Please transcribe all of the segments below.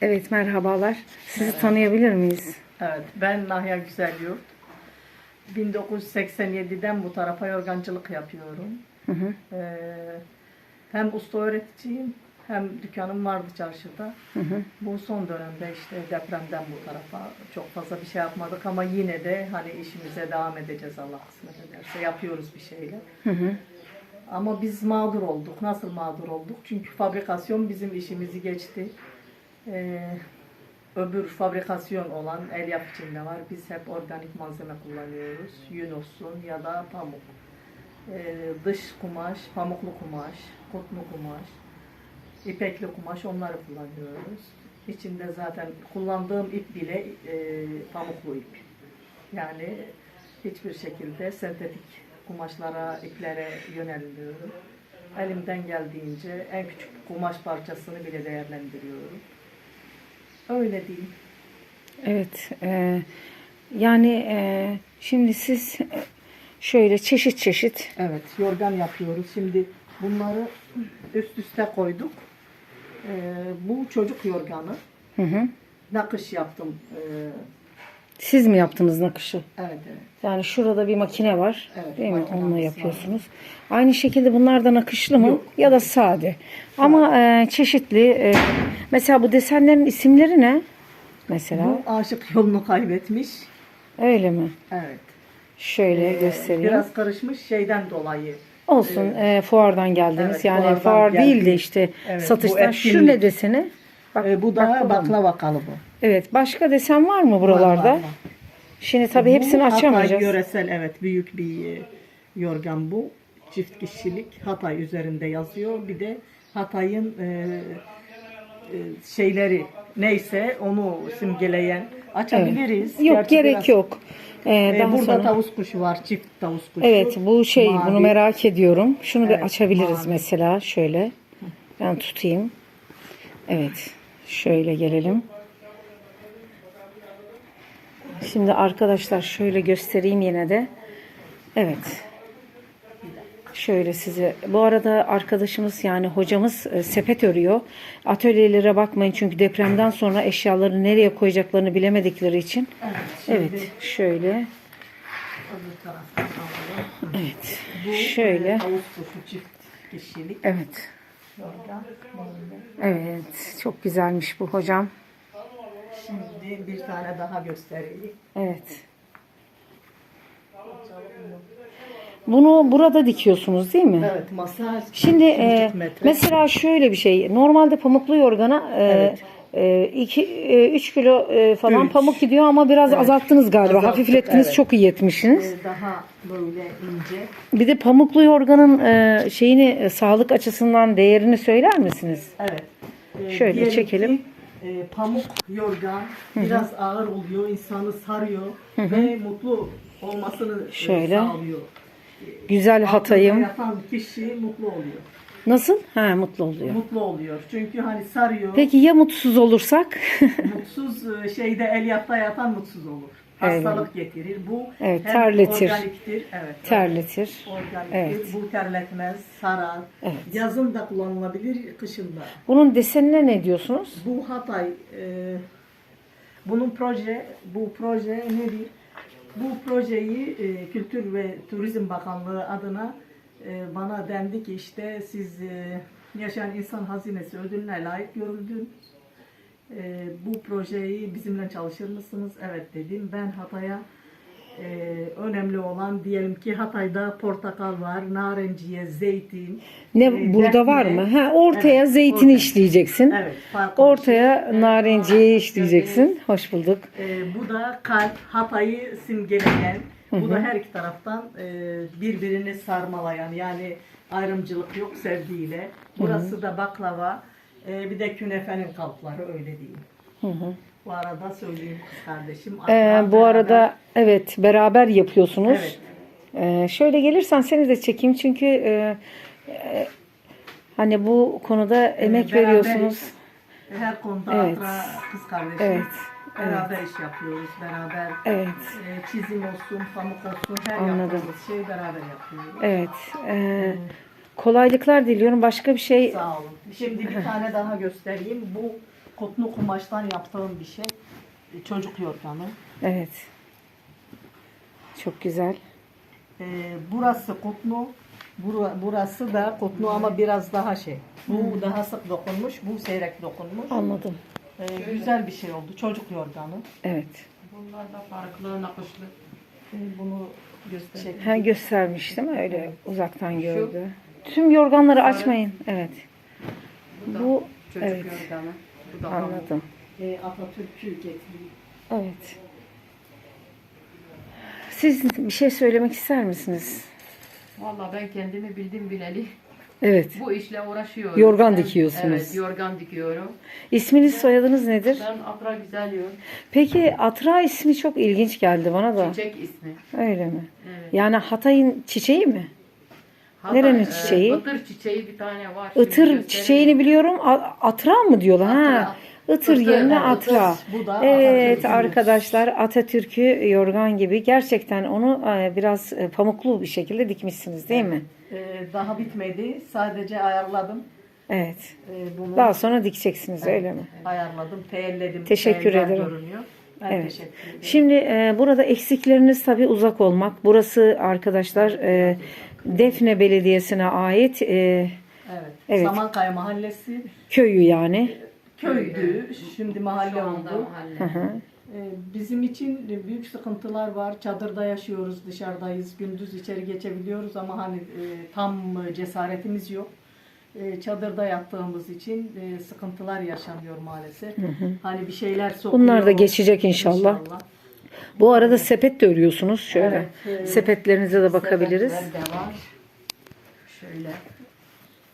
Evet merhabalar. Sizi tanıyabilir miyiz? Evet, ben Nahya Güzelyurt. 1987'den bu tarafa yorgancılık yapıyorum. Hı hı. Ee, hem usta öğreticiyim hem dükkanım vardı çarşıda. Hı hı. Bu son dönemde işte depremden bu tarafa çok fazla bir şey yapmadık ama yine de hani işimize devam edeceğiz Allah kısmet ederse. Yapıyoruz bir şeyler. Hı hı. Ama biz mağdur olduk. Nasıl mağdur olduk? Çünkü fabrikasyon bizim işimizi geçti. Ee, öbür fabrikasyon olan elyaf içinde var. Biz hep organik malzeme kullanıyoruz. Yün olsun ya da pamuk. Ee, dış kumaş, pamuklu kumaş, kotlu kumaş, ipekli kumaş onları kullanıyoruz. İçinde zaten kullandığım ip bile e, pamuklu ip. Yani hiçbir şekilde sentetik kumaşlara, iplere yönelmiyorum. Elimden geldiğince en küçük kumaş parçasını bile değerlendiriyorum. Öyle diyeyim. Evet. e, yani e, şimdi siz e, şöyle çeşit çeşit Evet, yorgan yapıyoruz. Şimdi bunları üst üste koyduk. Ee, bu çocuk yorganı. hı hı. Nakış yaptım. Ee, siz mi yaptınız nakışı? evet, evet. Yani şurada bir makine var. Evet, değil mi? Onunla var. yapıyorsunuz. Aynı şekilde bunlar da nakışlı mı? Yok. Ya da sade. Ama e, çeşitli. e, mesela bu desenlerin isimleri ne? Mesela. Bu aşık yolunu kaybetmiş. Öyle mi? Evet. Şöyle Ee, göstereyim. Biraz karışmış şeyden dolayı. Olsun. e, fuardan geldiniz. Evet, yani fuar değil de geldik. işte Evet, satıştan. Şu ne deseni? Bak, Ee, bu da baklava baklava kalıbı. Evet. Başka desen var mı buralarda? Var, var, var. Şimdi tabii hepsini Bu açamayacağız. Hatay yöresel evet büyük bir e, yorgan bu. Çift kişilik Hatay üzerinde yazıyor. Bir de Hatay'ın e, e, şeyleri neyse onu simgeleyen açabiliriz. Yok Gerçi gerek biraz- yok. Ee, E, daha burada sonra- tavus kuşu var, çift tavus kuşu. Evet bu şey Mavi. bunu merak ediyorum. Şunu bir Evet, açabiliriz mavi. mesela şöyle. Ben tutayım. Evet. Şöyle gelelim. Şimdi arkadaşlar şöyle göstereyim yine de. Evet. Şöyle size. Bu arada arkadaşımız yani hocamız e, sepet örüyor. Atölyelere bakmayın çünkü depremden sonra eşyaları nereye koyacaklarını bilemedikleri için. Evet, Evet. Şöyle. öbür taraftan alalım. Evet. Bu Şöyle. e, tavus kuşu çift kişilik Evet. Böyle. Evet. Çok güzelmiş bu hocam. Şimdi bir tane daha göstereyim. Evet. Bunu burada dikiyorsunuz değil mi? Evet masa Şimdi e, metre. mesela şöyle bir şey. Normalde pamuklu yorgana e, Evet. E, iki, e, kilo e, falan Üç. pamuk gidiyor ama biraz azalttınız galiba. Azalttık, Hafiflettiniz. evet. Çok iyi etmişsiniz. Ee, daha böyle ince. Bir de pamuklu yorganın e, şeyini e, sağlık açısından değerini söyler misiniz? Evet. Ee, Şöyle diyelim çekelim. ki, e, pamuk yorgan biraz ağır oluyor, insanı sarıyor ve mutlu olmasını e, Şöyle. sağlıyor. Güzel Altında hatayım. yatan kişi mutlu oluyor. Nasıl? Ha mutlu oluyor. Mutlu oluyor. Çünkü hani sarıyor. Peki ya mutsuz olursak? Mutsuz e, şeyde elyafta yatan mutsuz olur. Evet. Hastalık getirir. Bu Evet, hem terletir. organiktir. Evet. Terletir. Organiktir. Evet. Bu terletmez, sarar. Evet. Yazın da kullanılabilir, kışın da. Bunun desenine ne diyorsunuz? Bu Hatay, e, bunun proje, bu proje nedir? Bu projeyi e, Kültür ve Turizm Bakanlığı adına e, bana dendi ki işte siz e, Yaşayan İnsan Hazinesi ödülüne layık görüldün. E, bu projeyi bizimle çalışır mısınız? Evet dedim. Ben Hatay'a e, önemli olan diyelim ki Hatay'da portakal var, narenciye, zeytin. Ne e, burada var defne. mı? Ha ortaya Evet, zeytini orada. işleyeceksin. Evet, Ortaya şey. narenciyi Aa, işleyeceksin. Hoş bulduk. Ee, bu da kalp, Hatay'ı simgeleyen, bu da her iki taraftan e, birbirini sarmalayan yani ayrımcılık yok sevgiyle. Burası da baklava, e, bir de künefenin kalpları öyle diyeyim. Hı hı. Bu arada söyleyeyim kız kardeşim. Ee, Ablam bu beraber- arada evet beraber yapıyorsunuz. Evet. Ee, şöyle gelirsen seni de çekeyim çünkü e, e, hani bu konuda emek beraberiz. veriyorsunuz. Her konuda Evet. Atra kız kardeşim. Evet, Beraber iş yapıyoruz, beraber Evet. e, çizim olsun, pamuk olsun, her Anladım. yaptığımız şeyi beraber yapıyoruz. Evet. Ee, kolaylıklar diliyorum. Başka bir şey Sağ olun. Şimdi bir tane daha göstereyim. Bu kotlu kumaştan yaptığım bir şey. Çocuk yorganı. Evet. Çok güzel. Ee, burası kotlu. bura- Burası da kotlu ama biraz daha şey. Bu daha sık dokunmuş, bu seyrek dokunmuş. Anladım. Ee, güzel bir şey oldu. Çocuk yorganı. Evet. Bunlar da farklı nakışlı. Ee, bunu göstereyim. Ha göstermiş değil mi? Öyle uzaktan gördü. Tüm yorganları açmayın. Evet. Bu da Bu çocuk evet. yorganı. Bu da. Anladım. Ee, Atatürk'ü getireyim. Evet. Siz bir şey söylemek ister misiniz? Valla ben kendimi bildim bileli Evet. bu işle uğraşıyorum. Yorgan Ben- dikiyorsunuz. Evet yorgan dikiyorum. İsminiz soyadınız nedir? Ben Afra Güzel Yol. Peki Atra ismi çok ilginç geldi bana da. Çiçek ismi. Öyle mi? Evet. Yani Hatay'ın çiçeği mi? Hatta, Nerenin e, çiçeği? Itır çiçeği bir tane var. Itır çiçeğini biliyorum. Atra mı diyorlar? Ha. Itır Itır, yerine evet, atra. Bu da Evet arkadaşlar Atatürk'ü yorgan gibi gerçekten onu e, biraz e, pamuklu bir şekilde dikmişsiniz değil mi? Ee, daha bitmedi. Sadece ayarladım. Evet. Bunu Daha sonra dikeceksiniz öyle mi? ayarladım, teyelledim. Teşekkür ederim. Görünüyor. Ben Evet. teşekkür ederim. Şimdi e, burada eksikleriniz tabii uzak olmak. Burası arkadaşlar e, Defne Belediyesi'ne ait e, Evet. Evet. Samankaya Mahallesi köyü yani. Köydü. Şimdi mahalle Şu anda oldu. mahalle. Hı hı. Ee, Bizim için büyük sıkıntılar var. Çadırda yaşıyoruz, dışarıdayız. Gündüz içeri geçebiliyoruz ama hani e, tam e, cesaretimiz yok. E, Çadırda yattığımız için e, sıkıntılar yaşanıyor maalesef. Hani bir şeyler sokuyor. Bunlar da geçecek inşallah. Bu arada sepet de örüyorsunuz şöyle. Evet, e, Sepetlerinize de bakabiliriz. Sepetler de var. Şöyle.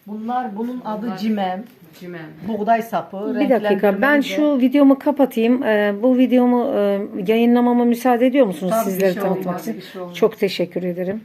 Bunlar bunun adı Bunlar- cimem. Cimem. Buğday sapı. Bir dakika ben renklendirmeli şu videomu kapatayım. Ee, bu videomu e, yayınlamama müsaade ediyor musunuz Tabii, bir sizleri şey tanıtmak için? bir şey olmaz. Çok teşekkür ederim.